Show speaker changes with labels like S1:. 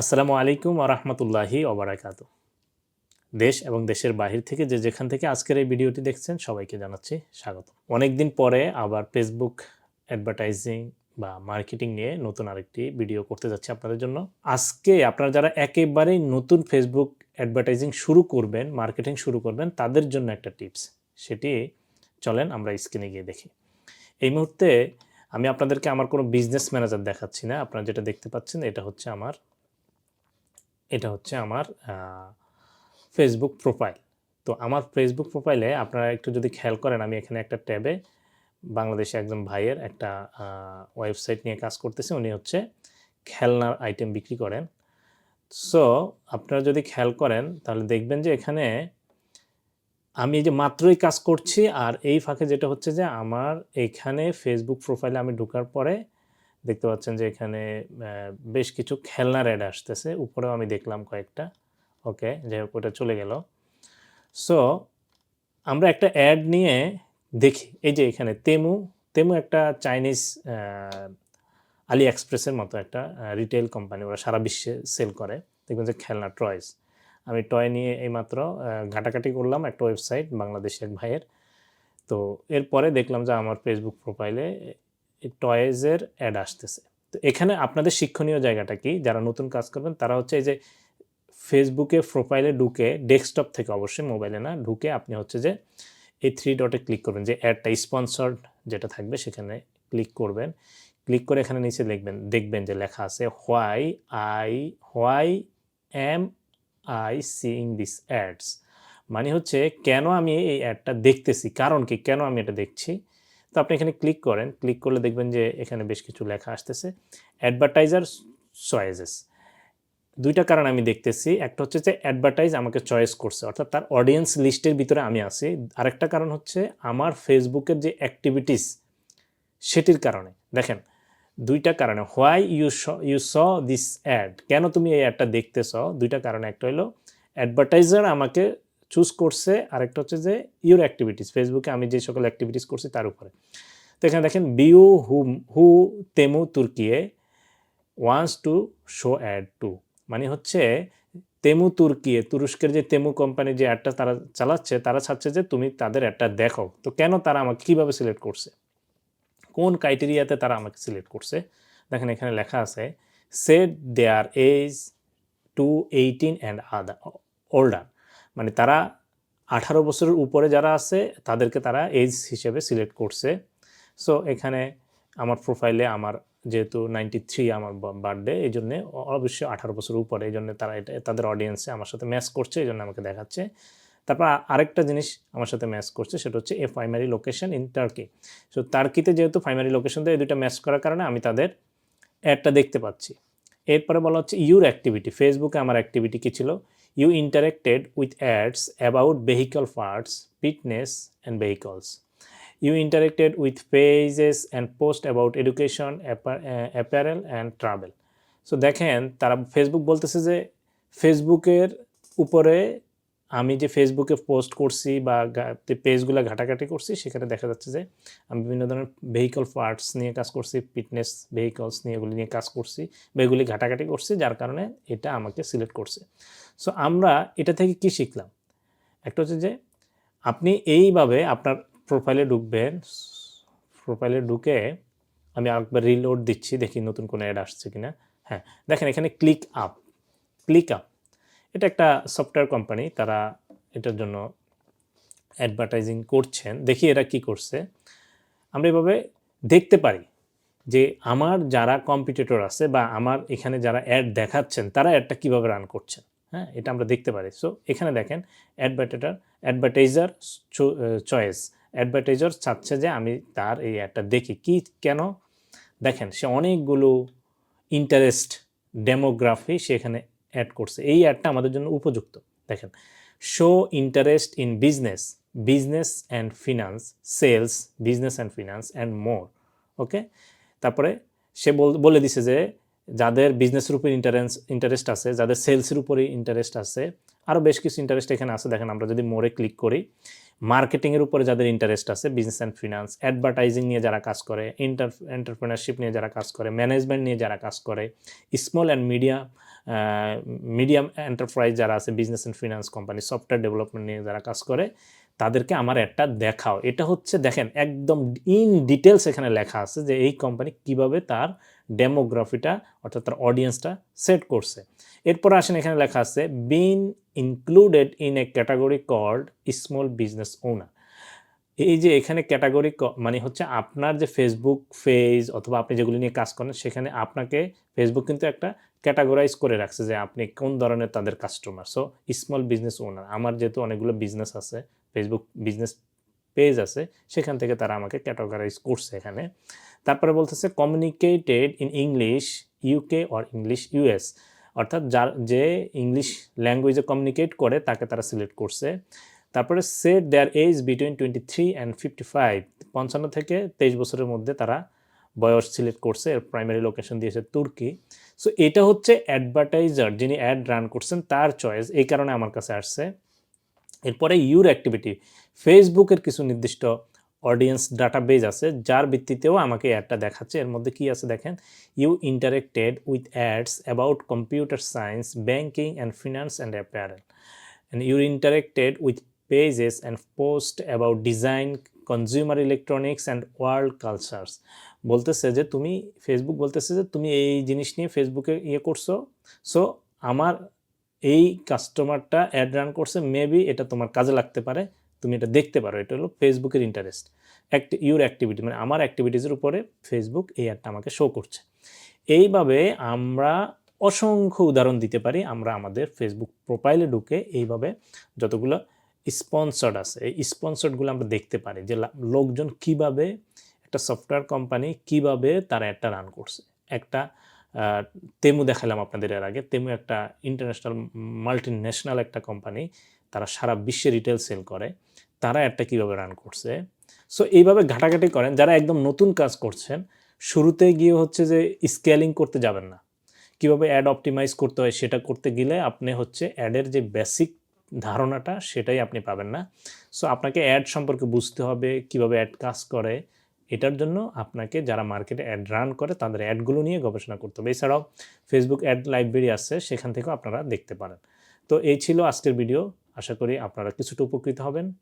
S1: আসসালামু আলাইকুম আরহামতুল্লাহি ওবরাকাত দেশ এবং দেশের বাহির থেকে যে যেখান থেকে আজকের এই ভিডিওটি দেখছেন, সবাইকে জানাচ্ছি স্বাগত অনেকদিন পরে আবার ফেসবুক অ্যাডভার্টাইজিং বা মার্কেটিং নিয়ে নতুন আরেকটি ভিডিও করতে যাচ্ছি আপনাদের জন্য। আজকে আপনারা যারা একেবারেই নতুন ফেসবুক অ্যাডভার্টাইজিং শুরু করবেন মার্কেটিং শুরু করবেন, তাদের জন্য একটা টিপস সেটি চলেন আমরা স্ক্রিনে গিয়ে দেখি। এই মুহূর্তে আমি আপনাদেরকে আমার কোনো বিজনেস ম্যানেজার দেখাচ্ছি না। আপনারা যেটা দেখতে পাচ্ছেন, এটা হচ্ছে আমার এটা হচ্ছে আমার ফেসবুক প্রোফাইল তো আমার ফেসবুক প্রোফাইলে আপনারা একটু যদি খেয়াল করেন, আমি এখানে একটা ট্যাবে বাংলাদেশে একজন ভাইয়ের একটা ওয়েবসাইট নিয়ে কাজ করতেছে। উনি হচ্ছে খেলনার আইটেম বিক্রি করেন। সো আপনারা যদি খেয়াল করেন, তাহলে দেখবেন যে এখানে আমি যে মাত্রই কাজ করছি, আর এই ফাঁকে যেটা হচ্ছে যে আমার এখানে ফেসবুক প্রোফাইলে আমি ঢোকার পরে দেখতে পাচ্ছেন যে এখানে বেশ কিছু খেলনার অ্যাড আসতেছে। উপরেও আমি দেখলাম কয়েকটা। ওকে, যাই হোক, ওটা চলে গেল। সো, আমরা একটা অ্যাড নিয়ে দেখি। এই যে এখানে তেমু তেমু একটা চাইনিজ আলি এক্সপ্রেসের মতো একটা রিটেল কোম্পানি। ওরা সারা বিশ্বে সেল করে। দেখবেন যে খেলনা, টয়েস। আমি টয় নিয়ে এইমাত্র ঘাটাঘাটি করলাম একটা ওয়েবসাইট, বাংলাদেশের এক ভাইয়ের। তো এরপরে দেখলাম যে আমার ফেসবুক প্রোফাইলে টয়েজের অ্যাড আসতেছে। তো এখানে আপনাদের শিক্ষণীয় জায়গাটা কি? যারা নতুন কাজ করবেন, তারা হচ্ছে এই যে ফেসবুকে প্রোফাইলে ঢুকে ডেস্কটপ থেকে অবশ্যই মোবাইলে না, ঢুকে আপনি হচ্ছে যে এই থ্রি ডটে ক্লিক করবেন। যে অ্যাডটা স্পন্সর্ড যেটা থাকবে, সেখানে ক্লিক করবেন। ক্লিক করে এখানে নিচে লিখবেন, দেখবেন যে লেখা আছে why I why am I seeing this ads মানে হচ্ছে কেন আমি এই অ্যাডটা দেখতেছি? কারণ কি? কেন আমি এটা দেখছি? তো আপনি এখানে ক্লিক করেন। ক্লিক করলে দেখবেন যে এখানে বেশ কিছু লেখা আসতেছে। অ্যাডভার্টাইজার চয়েসেস দুইটা কারণ আমি দেখতেছি। একটা হচ্ছে যে অ্যাডভার্টাইজ আমাকে চয়েস করছে, অর্থাৎ তার অডিয়েন্স লিস্টের ভিতরে আমি আছি। আরেকটা কারণ হচ্ছে আমার ফেসবুকের যে অ্যাক্টিভিটিস সেটির কারণে। দেখেন, দুইটা কারণে। Why you saw you saw this ad কেন তুমি এই অ্যাডটা দেখতেছ? দুইটা কারণে। একটা হলো অ্যাডভার্টাইজার আমাকে চুজ করছে, আরেকটা হচ্ছে যে ইউর অ্যাক্টিভিটিস ফেসবুকে আমি যে সকল অ্যাক্টিভিটিস করছি তার উপরে। তো এখানে দেখেন view hmm who Temu Turkiye wants to show ad to মানে হচ্ছে তেমু তুর্কিয়ে তুরস্কের যে তেমু কোম্পানি যে অ্যাডটা তারা চালাচ্ছে, তারা চাচ্ছে যে তুমি তাদের অ্যাডটা দেখো। তো কেন তারা আমাকে কীভাবে সিলেক্ট করছে? কোন ক্রাইটেরিয়াতে তারা আমাকে সিলেক্ট করছে? দেখেন এখানে লেখা আছে set their age to eighteen and other older মানে তারা আঠারো বছরের উপরে যারা আছে, তাদেরকে তারা এজ হিসেবে সিলেক্ট করছে। সো এখানে আমার প্রোফাইলে আমার যেহেতু নাইনটি থ্রি আমার বার্থডে এই জন্যে অবশ্যই আঠারো বছর উপরে এই জন্য তারা এটা, তাদের অডিয়েন্সে আমার সাথে ম্যাচ করছে এই জন্য আমাকে দেখাচ্ছে। তারপর আরেকটা জিনিস আমার সাথে ম্যাচ করছে, সেটা হচ্ছে a primary location in Turkey so টার্কিতে যেহেতু প্রাইমারি লোকেশন এই দুইটা ম্যাচ করার কারণে আমি তাদের অ্যাডটা দেখতে পাচ্ছি। এরপরে বলা হচ্ছে ইউর অ্যাক্টিভিটি ফেসবুকে আমার অ্যাক্টিভিটি কী ছিল? You interacted with ads about vehicle parts fitness and vehicles you interacted with pages and post about education apparel and travel so দেখেন, তারা ফেসবুক বলতেছে যে ফেসবুকের উপরে আমি যে ফেসবুকে পোস্ট করছি বা পেজগুলো ঘাটাঘাটি করছি, সেখানে দেখা যাচ্ছে যে আমি বিভিন্ন ধরনের ভেহিকল পার্টস নিয়ে কাজ করছি ফিটনেস ভেহিকলস নিয়ে এগুলি নিয়ে কাজ করছি বা এগুলি ঘাটাঘাটি করছি, যার কারণে এটা আমাকে সিলেক্ট করছে। সো আমরা এটা থেকে কি শিখলাম? একটা হচ্ছে যে আপনি এইভাবে আপনার প্রোফাইলে ঢুকবেন প্রোফাইলে ঢুকে আমি আরেকবার রিলোড দিচ্ছি, দেখি নতুন কোনো অ্যাড আসছে কিনা। হ্যাঁ দেখেন এখানে ক্লিক আপ ক্লিক আপ এটা একটা সফটওয়্যার কোম্পানি তারা এটার জন্য অ্যাডভার্টাইজিং করছেন। দেখি এরা কি করছে। আমরা এভাবে দেখতে পারি যে আমার যারা কম্পিটিটর আছে বা আমার এখানে যারা অ্যাড দেখাচ্ছেন, তারা অ্যাডটা কীভাবে রান করছেন? হ্যাঁ এটা আমরা দেখতে পারি। সো এখানে দেখেন অ্যাডভার্টেটার অ্যাডভার্টাইজার চয়েস অ্যাডভার্টাইজার চাচ্ছে যে আমি তার এই অ্যাডটা দেখি। কি, কেন? দেখেন, সে অনেকগুলো ইন্টারেস্ট ডেমোগ্রাফি সেখানে অ্যাড করছে। এই অ্যাডটা আমাদের জন্য উপযুক্ত। দেখেন show interest in business business and finance sales business and finance and more okay তারপরে সে বল- দিছে যে যাদের বিজনেসের উপর ইন্টারেন্স ইন্টারেস্ট আছে, যাদের সেলসের উপরে ইন্টারেস্ট আছে আরও বেশ কিছু ইন্টারেস্ট এখানে আছে। দেখেন, আমরা যদি মোড়ে ক্লিক করি মার্কেটিংয়ের উপরে যাদের ইন্টারেস্ট আছে বিজনেস অ্যান্ড ফিনান্স অ্যাডভার্টাইজিং নিয়ে যারা কাজ করে এন্টার এন্টারপ্রেনারশিপ নিয়ে যারা কাজ করে ম্যানেজমেন্ট নিয়ে যারা কাজ করে small and medium medium enterprise যারা আছে business and finance company software development নিয়ে যারা কাজ করে, তাদেরকে আমার একটা দেখাও। এটা হচ্ছে, দেখেন, একদম ইন ডিটেলস এখানে লেখা আছে যে এই কোম্পানি কীভাবে তার ডেমোগ্রাফিটা অর্থাৎ তার অডিয়েন্সটা সেট করছে। এরপর আসেন, এখানে লেখা আছে been included in a category called small business owner এই যে এখানে ক্যাটাগরি মানে হচ্ছে আপনার যে ফেসবুক পেজ অথবা আপনি যেগুলি নিয়ে কাজ করেন, সেখানে আপনাকে ফেসবুক কিন্তু একটা ক্যাটাগরাইজ করে রাখছে যে আপনি কোন ধরনের তাদের customer so small business owner আমার যেহেতু অনেকগুলো বিজনেস আছে ফেসবুক বিজনেস পেজ আছে, সেখান থেকে তারা আমাকে ক্যাটাগরাইজ করছে এখানে। তারপরে বলতেছে communicated in English UK or English US অর্থাৎ যার, যে ইংলিশ ল্যাঙ্গুয়েজে কমিউনিকেট করে, তাকে তারা সিলেক্ট করছে। তারপরে set their age between twenty three and fifty five পঞ্চান্ন থেকে তেইশ বছরের মধ্যে তারা বয়স সিলেক্ট করছে, এর প্রাইমারি লোকেশন দিয়েছে তুর্কি। সো এটা হচ্ছে অ্যাডভার্টাইজার যিনি অ্যাড রান করছেন, তার চয়েস এই কারণে আমার কাছে আসছে। এরপরে ইউর অ্যাক্টিভিটি ফেসবুকের কিছু নির্দিষ্ট অডিয়েন্স ডাটাবেজ আছে, যার ভিত্তিতেও আমাকে অ্যাডটা দেখাচ্ছে। এর মধ্যে কি আছে দেখেন? You interacted with ads about computer science banking and finance and apparel and you interacted with pages and post about design consumer electronics and world cultures বলতেছে যে তুমি ফেসবুক বলতেছে যে তুমি এই জিনিস নিয়ে ফেসবুকে ইয়ে করছ। সো আমার এই কাস্টমারটা অ্যাড রান করছে মেবি এটা তোমার কাজে লাগতে পারে। তুমি এটা দেখতে পারো, এটা হলো ফেসবুকের ইন্টারেস্ট অ্যাক্টি ইউর অ্যাক্টিভিটি মানে আমার অ্যাক্টিভিটিসের উপরে ফেসবুক এই অ্যাডটা আমাকে শো করছে। এইভাবে আমরা অসংখ্য উদাহরণ দিতে পারি, আমরা আমাদের ফেসবুক প্রোফাইলে ঢুকে এইভাবে যতগুলো স্পন্সর্ড আছে। এই স্পন্সর্ডগুলো আমরা দেখতে পারি যে লোকজন কীভাবে একটা সফটওয়্যার কোম্পানি কীভাবে তারা একটা রান করছে। একটা তেমু দেখালাম আপনাদের এর আগে। তেমু একটা ইন্টারন্যাশনাল মাল্টি ন্যাশনাল একটা কোম্পানি, তারা সারা বিশ্বে রিটেল সেল করে। তারা একটা কীভাবে রান করছে। সো এইভাবে ঘাটাঘাটি করেন। যারা একদম নতুন কাজ করছেন, শুরুতে গিয়ে হচ্ছে যে স্কেলিং করতে যাবেন না। কীভাবে অ্যাড অপটিমাইজ করতে হয় সেটা করতে গেলে আপনি হচ্ছে অ্যাডের যে বেসিক ধারণাটা সেটাই আপনি পাবেন না। সো আপনাকে অ্যাড সম্পর্কে বুঝতে হবে, কীভাবে অ্যাড কাজ করে। এটার জন্য আপনাকে যারা মার্কেটে অ্যাড রান করে, তাদের অ্যাডগুলো নিয়ে গবেষণা করতে হবে। এছাড়াও ফেসবুক অ্যাড লাইব্রেরি আছে, সেখান থেকেও আপনারা দেখতে পারেন। তো, এই ছিল আজকের ভিডিও আশা করি আপনারা কিছুটা উপকৃত হবেন।